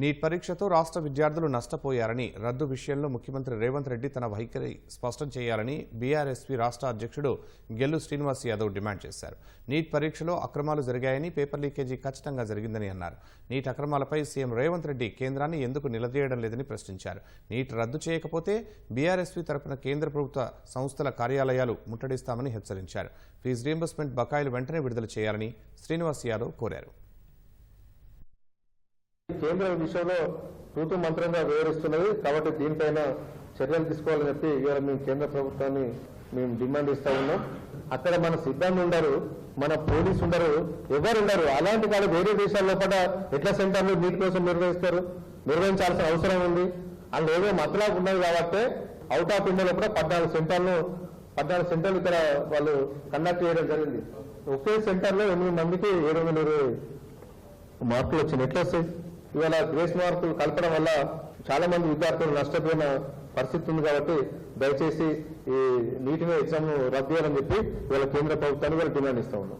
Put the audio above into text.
Neat పరీక్షతో రాష్ట్ర విద్యార్థులు నష్టపోయారని రద్దు విషయంలో ముఖ్యమంత్రి రేవంత్ రెడ్డి తన వైఖరి స్పష్టం చేయాలని బీఆర్ఎస్పీ రాష్ట్ర అధ్యక్షుడు గెల్లు శ్రీనివాస్ యాదవ్ డిమాండ్ చేశారు. నీట్ పరీక్షలో అక్రమాలు జరిగాయని పేపర్ లీకేజీ ఖచ్చితంగా జరిగిందని అన్నారు. నీట్ అక్రమాలపై సీఎం రేవంత్ రెడ్డి కేంద్రాన్ని ఎందుకు నిలదీయడం లేదని ప్రశ్నించారు. నీట్ రద్దు చేయకపోతే బీఆర్ఎస్పీ తరపున కేంద్ర ప్రభుత్వ సంస్థల కార్యాలయాలు ముట్టడిస్తామని హెచ్చరించారు. ఫీజు రీంబర్స్మెంట్ బకాయిలు వెంటనే విడుదల చేయాలని శ్రీనివాస్ యాదవ్ కోరారు. కేంద్ర విషయంలో తూతు మంత్రంగా వివరిస్తున్నది కాబట్టి దీనిపైన చర్యలు తీసుకోవాలని చెప్పి ఇవాళ మేము కేంద్ర ప్రభుత్వాన్ని మేము డిమాండ్ ఇస్తా ఉన్నాం. అక్కడ మన సిబ్బంది ఉండరు మన పోలీసు ఉండరు ఎవరు ఉండరు. అలాంటి కాదు వేరే దేశాల్లో కూడా ఎట్లా సెంటర్లు నీటి కోసం నిర్వహిస్తారు? నిర్వహించాల్సిన అవసరం ఉంది. అందులో ఏదో మతలాగా ఉన్నది కాబట్టి అవుట్ ఆఫ్ ఇండియాలో కూడా పద్నాలుగు సెంటర్లు పద్నాలుగు సెంటర్లు ఇక్కడ వాళ్ళు కండక్ట్ చేయడం జరిగింది. ఒకే సెంటర్లో ఎనిమిది మందికి ఏడు వందల ఇరవై మార్కులు వచ్చినాయి. ఎట్లా వస్తాయి? ఇవాళ గ్రేస్ మార్కులు కలపడం వల్ల చాలా మంది విద్యార్థులు నష్టపోయిన పరిస్థితి ఉంది కాబట్టి దయచేసి ఈ నీటిని ఎగ్జామ్ రద్దు చేయాలని చెప్పి ఇవాళ కేంద్ర ప్రభుత్వాన్ని ఇవాళ డిమాండ్ ఇస్తా ఉన్నాం.